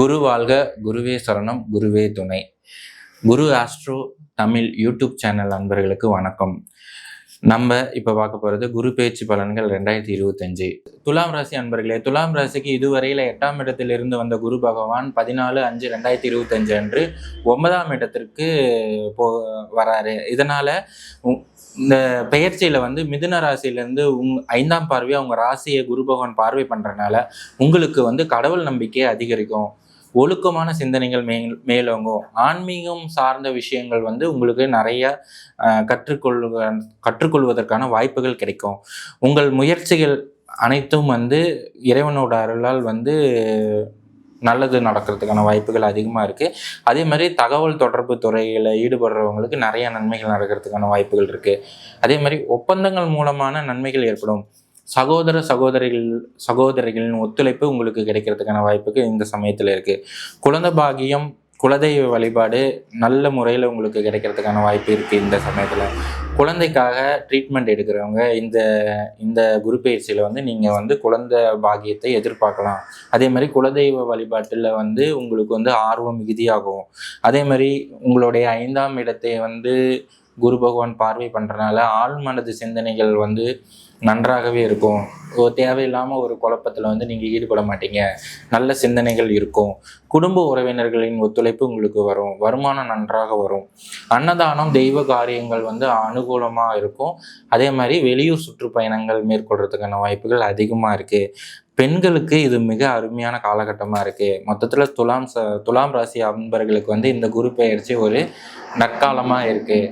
குரு வாழ்க குருவே சரணம் குருவே துணை. Guru Astro Tamil YouTube channel நண்பர்களுக்கு வணக்கம். நம்ம இப்போ பார்க்க போகிறது குரு பேச்சு பலன்கள் ரெண்டாயிரத்தி இருபத்தஞ்சு. துலாம் ராசி அன்பர்களே துலாம் ராசிக்கு இதுவரையில் எட்டாம் இடத்தில் இருந்து வந்த குரு பகவான் பதினாலு அஞ்சு ரெண்டாயிரத்தி இருபத்தஞ்சு அன்று ஒன்பதாம் இடத்திற்கு போ வராரு. இதனால் இந்த பெயர்ச்சியில் வந்து மிதுன ராசியிலேருந்து உங் ஐந்தாம் பார்வையாக உங்கள் ராசியை குரு பகவான் பார்வை பண்ணுறனால உங்களுக்கு வந்து கடவுள் நம்பிக்கை அதிகரிக்கும். ஒழுக்கமான சிந்தனைகள் மேல் மேலோங்கும். ஆன்மீகம் சார்ந்த விஷயங்கள் வந்து உங்களுக்கு நிறைய அஹ், கற்றுக்கொள்வ கற்றுக்கொள்வதற்கான வாய்ப்புகள் கிடைக்கும். உங்கள் முயற்சிகள் அனைத்தும் வந்து இறைவனோட அருளால் வந்து நல்லது நடக்கிறதுக்கான வாய்ப்புகள் அதிகமாக இருக்குது அதே மாதிரி தகவல் தொடர்பு துறையில் ஈடுபடுறவங்களுக்கு நிறைய நன்மைகள் நடக்கிறதுக்கான வாய்ப்புகள் இருக்குது அதே மாதிரி ஒப்பந்தங்கள் மூலமான நன்மைகள் ஏற்படும். சகோதர சகோதரிகள் சகோதரிகளின் ஒத்துழைப்பு உங்களுக்கு கிடைக்கிறதுக்கான வாய்ப்புக்கு இந்த சமயத்தில் இருக்குது குழந்தை பாகியம் குலதெய்வ வழிபாடு நல்ல முறையில் உங்களுக்கு கிடைக்கிறதுக்கான வாய்ப்பு இருக்குது இந்த சமயத்தில். குழந்தைக்காக ட்ரீட்மெண்ட் எடுக்கிறவங்க இந்த இந்த குரு பயிற்சியில் வந்து நீங்கள் வந்து குழந்தை பாகியத்தை எதிர்பார்க்கலாம். அதே மாதிரி குலதெய்வ வழிபாட்டில் வந்து உங்களுக்கு வந்து ஆர்வம் மிகுதியாகும். அதே மாதிரி உங்களுடைய ஐந்தாம் இடத்தை வந்து குரு பகவான் பார்வை பண்ணுறனால ஆழ்மனது சிந்தனைகள் வந்து நன்றாகவே இருக்கும். தேவையில்லாமல் ஒரு குழப்பத்தில் வந்து நீங்கள் ஈடுபட மாட்டீங்க. நல்ல சிந்தனைகள் இருக்கும். குடும்ப உறவினர்களின் ஒத்துழைப்பு உங்களுக்கு வரும். வருமானம் நன்றாக வரும். அன்னதானம் தெய்வ காரியங்கள் வந்து அனுகூலமாக இருக்கும். அதே மாதிரி வெளியூர் சுற்றுப்பயணங்கள் மேற்கொள்றதுக்கான வாய்ப்புகள் அதிகமாக இருக்குது பெண்களுக்கு இது மிக அருமையான காலகட்டமாக இருக்குது மொத்தத்தில் துலாம் ச துலாம் ராசி அன்பர்களுக்கு வந்து இந்த குரு பெயர்ச்சி ஒரு நற்காலமாக இருக்குது